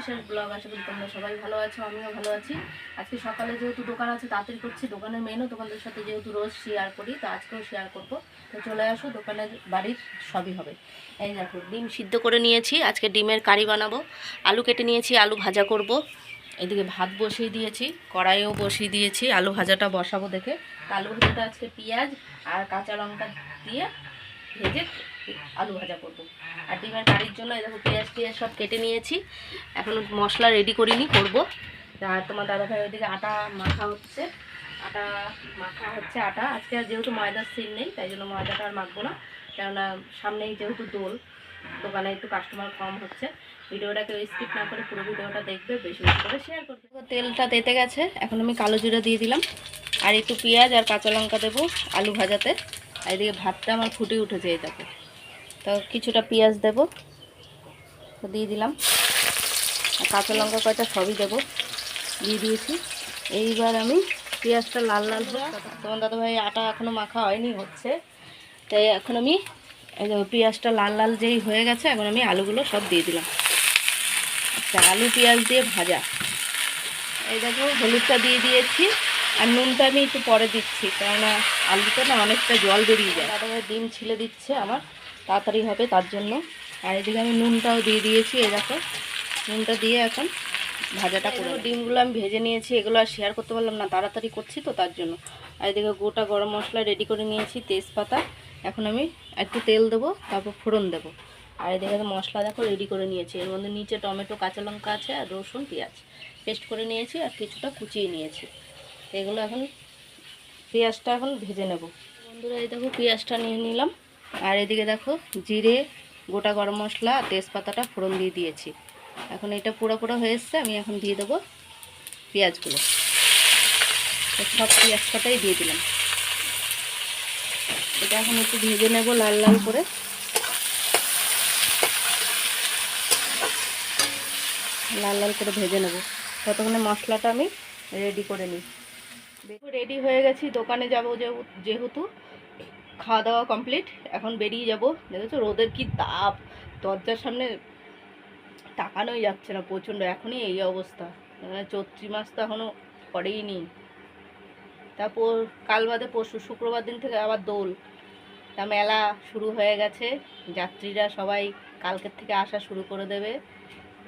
বিশেষ ব্লগ আশা করি তোমরা সবাই ভালো আছো, আমিও ভালো আছি। আজকে সকালে যেহেতু দোকান আছে, তাড়াতাড়ি করছি, দোকানের মেনও তোমাদের সাথে যেহেতু রোজ শেয়ার করি, তো আজকেও শেয়ার করব। তো চলে আসো, দোকানের বাড়ির সবই হবে। এই দেখো, ডিম সিদ্ধ করে নিয়েছি, আজকে ডিমের কারি বানাবো। আলু কেটে নিয়েছি, আলু ভাজা করব। এদিকে ভাত বসিয়ে দিয়েছি, কড়াইও বসিয়ে দিয়েছি, আলু ভাজাটা বসাবো দেখে। আলু ভাজাটা আজকে পেঁয়াজ আর কাঁচা লঙ্কা দিয়ে ভেজে আলু ভাজা করব। আর ডিমের কারির জন্য দেখো পেঁয়াজ টিয়াজ সব কেটে নিয়েছি। এখন মশলা রেডি করিনি, করব। আর তোমার দাদাভাই ওইদিকে আটা মাখা হচ্ছে। আটা মাখা হচ্ছে আটা। আজকে আর যেহেতু ময়দার সিন নেই, তাই জন্য ময়দাটা আর মাখবো না। কেননা সামনেই যেহেতু দোল, দোকানে একটু কাস্টমার কম হচ্ছে। ভিডিওটাকে স্কিপ না করে পুরো ভিডিওটা দেখবে, বেশি বেশি করে শেয়ার করবে। তেলটা তেতে গেছে। এখন আমি কালো জিরা দিয়ে দিলাম। আর একটু পেঁয়াজ আর কাঁচা লঙ্কা দেবো আলু ভাজাতে। এদিকে ভাতটা আমার ফুটে উঠেছে এই তো কিছুটা পেঁয়াজ দেব, তো দিয়ে দিলাম। কাঁচা লঙ্কা কয়টা সবই দেবো, দিয়ে দিয়েছি। এইবার আমি পেঁয়াজটা লাল লাল তোমার দাদাভাই আটা এখনও মাখা হয়নি, হচ্ছে। তাই এখন আমি পেঁয়াজটা লাল লাল যেই হয়ে গেছে, এখন আমি আলুগুলো সব দিয়ে দিলাম। আচ্ছা আলু পেঁয়াজ দিয়ে ভাজা। এই দেখো, হলুদটা দিয়ে দিয়েছি। আর নুনটা আমি একটু পরে দিচ্ছি, কেননা আলুটা না অনেকটা জল বেরিয়ে যায়। দাদাভাই ডিম ছিলে দিচ্ছে আমার তাড়াতাড়ি হবে তার জন্য। আর এদিকে আমি নুনটাও দিয়ে দিয়েছি দেখো। নুনটা দিয়ে এখন ভাজাটা করে ডিমগুলো আমি ভেজে নিয়েছি এগুলো আর শেয়ার করতে পারলাম না তাড়াতাড়ি করছি তো তার জন্য। আর এদিকে গোটা গরম মশলা রেডি করে নিয়েছি তেজপাতা। এখন আমি একটু তেল দেবো তারপর ফোড়ন দেবো। আর এদিকে মশলা দেখো রেডি করে নিয়েছি। এর মধ্যে নিচে টমেটো কাঁচা লঙ্কা আছে আর রসুন পেঁয়াজ। পেস্ট করে নিয়েছি আর কিছুটা কুচিয়ে নিয়েছি। এগুলো এখন পেঁয়াজটা এখন ভেজে নেব। বন্ধুরা, এই দেখো পেঁয়াজটা নিয়ে নিলাম। আর এদিকে দেখো জিরে, গোটা গরম মশলা, তেজপাতাটা ফোড়ন দিয়ে দিয়েছি। এখন এটা পুরো পুরো হয়ে এসছে, আমি এখন দিয়ে দেবো পেঁয়াজগুলো। সব পেঁয়াজটাই দিয়ে দিলাম। এটা এখন একটু ভেজে নেব লাল লাল করে। লাল লাল করে ভেজে নেব। ততক্ষণে মশলাটা আমি রেডি করে নিই। রেডি হয়ে গেছি, দোকানে যাব যেহেতু। খাওয়া দাওয়া কমপ্লিট এখন বেরিয়ে যাব। দেখেছ, রোদের কি তাপ, দরজার সামনে তাকানোই যাচ্ছে না প্রচণ্ড, এখনই এই অবস্থা। মানে চৈত্রি মাস তো এখনও পড়েই নি তারপর কাল বাদে পরশু, শুক্রবার দিন থেকে আবার দোল। তা মেলা শুরু হয়ে গেছে, যাত্রীরা সবাই কালকের থেকে আসা শুরু করে দেবে।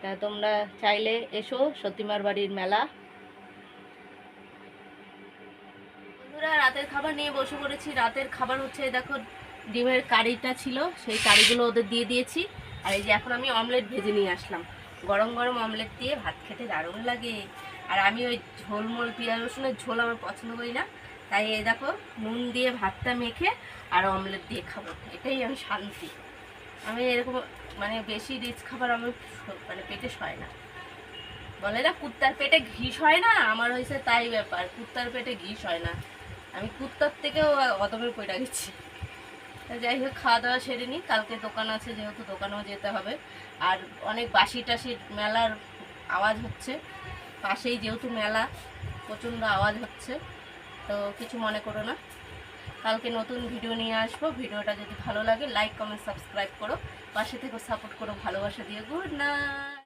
তা তোমরা চাইলে এসো সতীমার বাড়ির মেলা। বন্ধুরা রাতের খাবার নিয়ে বসে পড়েছি। রাতের খাবার হচ্ছে, দেখো, ডিমের কারিটা ছিল, সেই কারিগুলো ওদের দিয়ে দিয়েছি। আর এই যে এখন আমি অমলেট ভেজে নিয়ে আসলাম। গরম গরম অমলেট দিয়ে ভাত খেতে দারুণ লাগে। আর আমি ওই ঝোলমোল, পেঁয়াজ রসুনের ঝোল আমার পছন্দ করি না। তাই এই দেখো, নুন দিয়ে ভাতটা মেখে আর অমলেট দিয়ে খাব। এটাই আমি শান্তি। আমি এরকম মানে বেশি রিচ খাবার আমার মানে পেটে সয় না। বলে না, কুত্তার পেটে ঘিস হয় না? আমার হয়েছে তাই ব্যাপার। কুত্তার পেটে ঘিস হয় না। আমি কুত্তার থেকেও অতমের পয়টা গেছি। যাই হোক খাওয়া দাওয়া সেরে নিই কালকে দোকান আছে, যেহেতু দোকানেও যেতে হবে। আর অনেক বাসি টাসির মেলার আওয়াজ হচ্ছে। পাশেই যেহেতু মেলা, প্রচণ্ড আওয়াজ হচ্ছে। তো কিছু মনে করো না। কালকে নতুন ভিডিও নিয়ে আসব। ভিডিওটা যদি ভালো লাগে লাইক কমেন্ট সাবস্ক্রাইব করো। পাশে থেকে সাপোর্ট করো, ভালোবাসা দিয়ে। Good night